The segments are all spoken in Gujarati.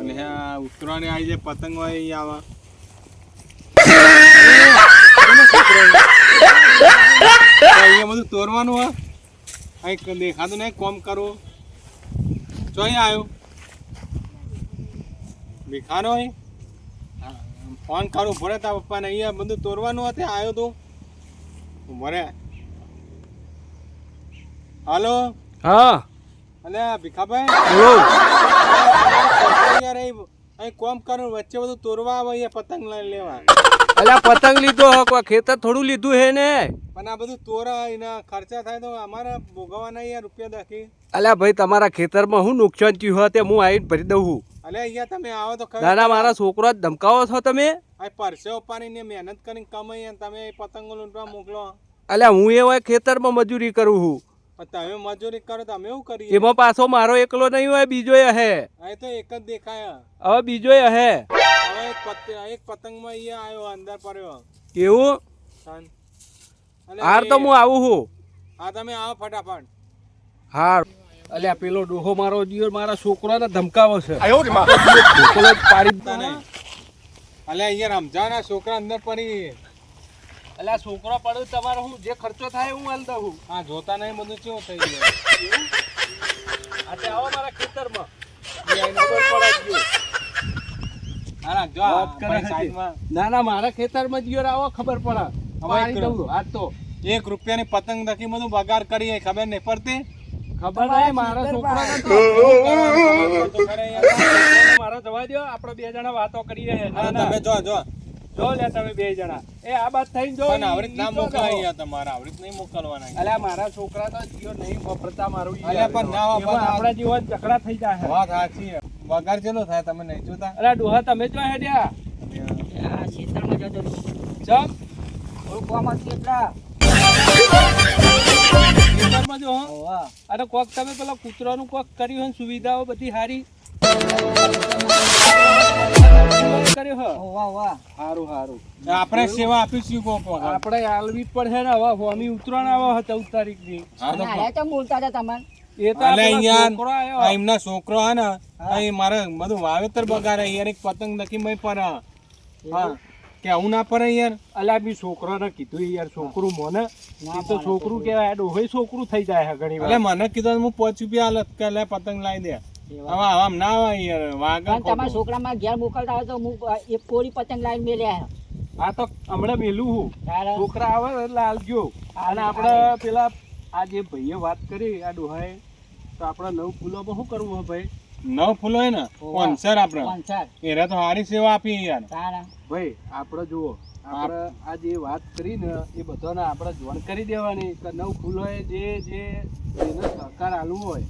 અને આ ઉત્તરાયણ આવી જાય પતંગ હોય આવા. અહીંયા બધું તોરવાનું હોય. અહીં દેખાતું નહીં, કોમ કરવું. ચો અહીંયા આવ્યો. ભીખાનો ફોન કરું ભરે તા પપ્પાને અહીંયા બધું તોરવાનું હતું આવ્યો તું. ભરે હાલો? હા. અલે ભીખાભાઈ? બોલો. યાર અહીં અહીં કોમ કરું વચ્ચે બધું તોરવા આવે પતંગ લેવા. અલ્યા પતંગ લીધો હો કોઈ ખેતર થોડું લીધું હે ને? પણ આ બધું તોરા એના ખર્ચા થાય તો અમારે ભોગવવાના અહીંયા રૂપિયા દાખી અલ્યા ભાઈ તમારા ખેતરમાં હું નુકસાન થયું હોય તે હું આવીને ભરી દઉં છું અલ્યા અહીંયા તમે આવો તો ના મારા છોકરો જ ધમકાવો છો તમે? આ પરસે પાણીને મહેનત કરીને કમાઈ અને તમે પતંગો લૂંટવા મોકલો. અલ્યા હું એ હોય ખેતરમાં મજૂરી કરું છું તમે મજૂરી કરો તો અમે એવું કરીએ? એમાં પાછો મારો એકલો નહીં હોય બીજો હે. આ તો એક જ દેખાય. હવે બીજો હે. હવે એક પત એક પતંગમાં અહીંયા આવ્યો અંદર પડ્યો. એવું? હાર તો હું આવું છું. હા તમે આવો ફટાફટ. હાર. અલ્યા પેલો ડોહો મારો જીવ મારા છોકરાને ધમકાવો છે. પાડી તા નહીં. અલે અહીંયા રમજાના છોકરા અંદર પડી. અલ્યા છોકરો પડ્યો તમારો હું જે ખર્ચો થાય હું હાલ દઉં. હા જોતા નહીં બધું કેવું થઈ ગયું? આજે આવો મારા ખેતરમાં. આ. ના ના મારા ખેતરમાં જીવર આવો ખબર પડે. આજ તો. એક રૂપિયાની પતંગ દખી બધું બગાડ કરીએ ખબર નહીં પડતી? ખબર નહીં મારા યાર. મારા જવા દો આપણે બે જણા વાતો કરીએ હા, ના, તમે ના. જો જો. જો લે તમે બે જણા. એ આ વાત થઈને જો પણ આવરીત ના મોકલાય તમારા આવરીત નહીં મોકલવાના અલ્યા મારા છોકરા તો જીઓ નહીં વાપરતા મારું અલ્યા, પણ ના વાપરતા. આપણા જીવો ચકડા થઈ જાય. વાત સાચી છે. બગાડ ચેલો થાય તમે નહીં જોતા? અલ્યા ડોહા તમે જો હેડ્યા. આ ક્ષેત્રમાં જતો. ચમ ઓળખવામાં કેટલા ખેતરમાં જો હા. અરે કોક તમે પેલા કૂતરાનું કોક કર્યું હોય ને સુવિધાઓ બધી સારી કર્યું હો. હોવા, હોવા. સારું સારું આપણે સેવા આપીશું કોક આપણે આલવી પડશે ને હવે હોમી ઉતરાણ આવે છે ચૌદ તારીખની હા તો અને આયા કેમ બોલતા હતા તમે એ તો અલે આ પેલા યાર, છોકરો આયો. આ એમના છોકરો હે ને અહીં મારે બધું વાવેતર બગાડે યાર એક પતંગ નક્કી મય પર હા. કે આવું ના પડે યાર અલ્યા બી છોકરાને કીધું યાર છોકરું મને. એ તો છોકરું કેવાય ડોહે છોકરું થઈ જાય છે ઘણી વાર. મને કીધું હું પાંચ રૂપિયા હાલત કે લે પતંગ લાવી દે. ના આવે યાર વાગા તમારા છોકરામાં ઘેર મોકલતા હોય તો હું એક કોરી પતંગ લાઈન મેલ્યા આ તો હમણાં મેલું હું. છોકરા આવે એટલે હાલજો અને આપણે પેલા આ જે ભાઈએ વાત કરી આ ડોહાએ તો આપણે નવ ફૂલોમાં શું કરવું હે ભાઈ? નવ ફૂલો હે ને? કોન્સર આપણે. એરા તો સારી સેવા આપી યાર તારે. ભાઈ આપણે જુઓ. આપણે આ જે વાત કરીને એ બધાને આપણે જોણ કરી દેવાની કે નવ ફૂલોએ જે જે જેને સહકાર આલવું હોય.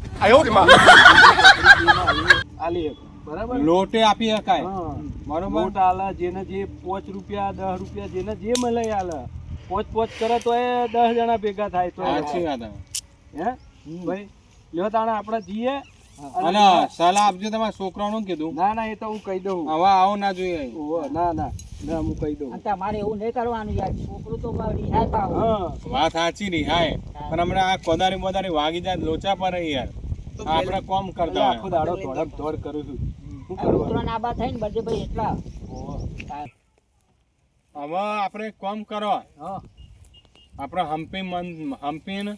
આલી બરાબર? લોટે આપી શકાય. બરોબર? લોટ આલે જેને જે પાંચ રૂપિયા દસ રૂપિયા જેને જે મળે આલે. પોચ પોચ કરે તો એ દસ જણા ભેગા થાય તો સાચી વાત હે. ભાઈ લ્યો તાણે આપણે જઈએ. અને સલાહ આપજો તમારા છોકરાનું કીધું. ના ના એ તો હું કહી દઉં. હવે આવો ના જોઈએ. ના ના. ના હું દઉં. તમારે એવું નહીં કરવાનું યાર છોકરું તો રિહાય પાવ વાત સાચી નહીં પણ હમણાં આ કોદારી બોદારી વાગી જાય લોચા પર યાર. આપણે કોમ કરતા આખો દાડો દોડમ દોડ કરું છું. ઉતરણ આબા થઈને બધે ભાઈ એટલા. હવે આપણે એક કરો હા. આપણે હમ્પી મન હમ્પીને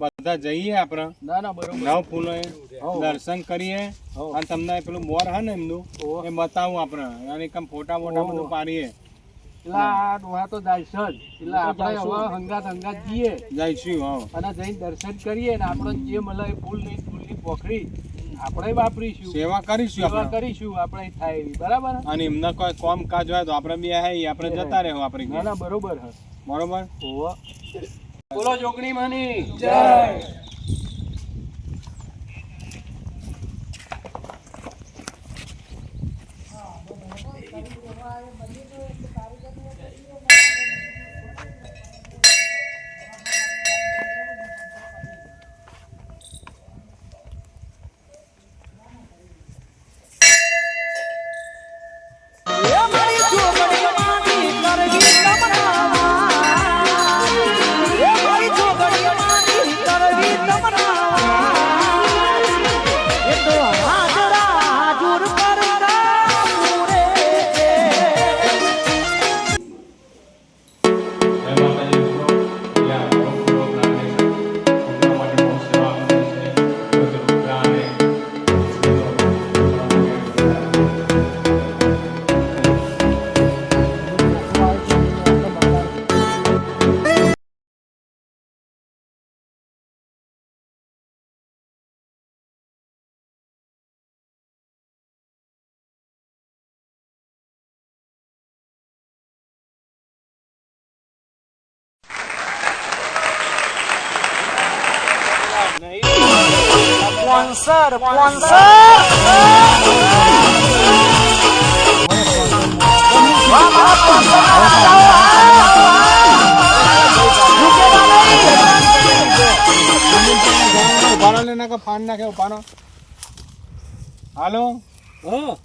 બધા જઈએ આપણે. ના ના બરોબર. નવ ફૂલો. દર્શન કરીએ. અને તમને પેલું મોર હે ને એમનું. એ બતાવું આપણે. અને કમ ફોટા મોટા બધું પાડીએ. એટલે આ ડોહા તો જાય જ. એટલે આપણે હવે હંગાત હંગાત જઈએ. જઈશું હા. અને જઈને દર્શન કરીએ ને આપણે જે મળે એ ફૂલ નહીં ફૂલની પોખરી આપણે વાપરીશું. સેવા કરીશું સેવા કરીશું આપણે થાય એવી. બરાબર અને એમને કોઈ કોમ કાજ હોય તો આપણે બી હે આપણે જતા રહેવું આપણે ના ના બરોબર બરોબર. બોલો જોગણી માની. જય. લે નાખો ફાન નાખે ઉભારો હાલો? હા.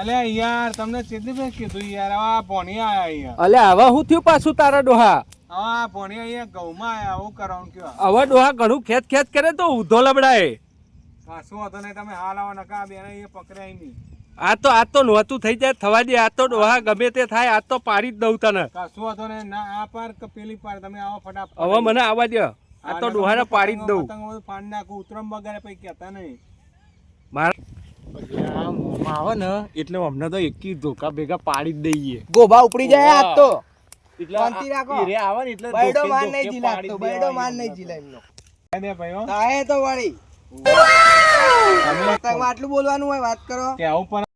અલ્યા યાર તમને કેટલી વખત કીધું યાર આ ભોણિયા આયા અહીંયા. અલે આવા હું થયું પાછું તારા ડોહા? હા ભોણિયા અહીંયા ઘઉંમાં આયા આવું કરવાનું કયો? આવા ડોહા ઘણું ખેત ખેત કરે તો ઉધો લબડાય. શું હતો ને તમે હાલ આવો નકા બેને અહીંયા પકડાય નહીં. આ તો આ તો નહોતું થઈ જાય થવા દે આ તો ડોહા ગમે તે થાય આ તો પાડી જ દઉં તને. કશું હતો ને? ના આ પાર કે પેલી પાર? તમે આવો ફટાફટ. હવે મને આવવા દે આ તો ડોહાને પાડી જ દઉં. પતંગો પાડી નાખું. ઉતરમ બગાડે પછી કહેતા નહીં. મારા આવે ને એટલે અમને તો એકી ધોકા ભેગા પાડી જ દઈએ. ગોભા ઉપડી જાય આ તો. એટલે શાંતિ રાખો. રે આવે ને એટલે બૈડો માર નહીં જીલા પાડી તો જ બૈડો માર નહીં જીલા એમનો. ભાઈ તો વળી. તમે આટલું બોલવાનું હોય વાત કરો. કે આવું પણ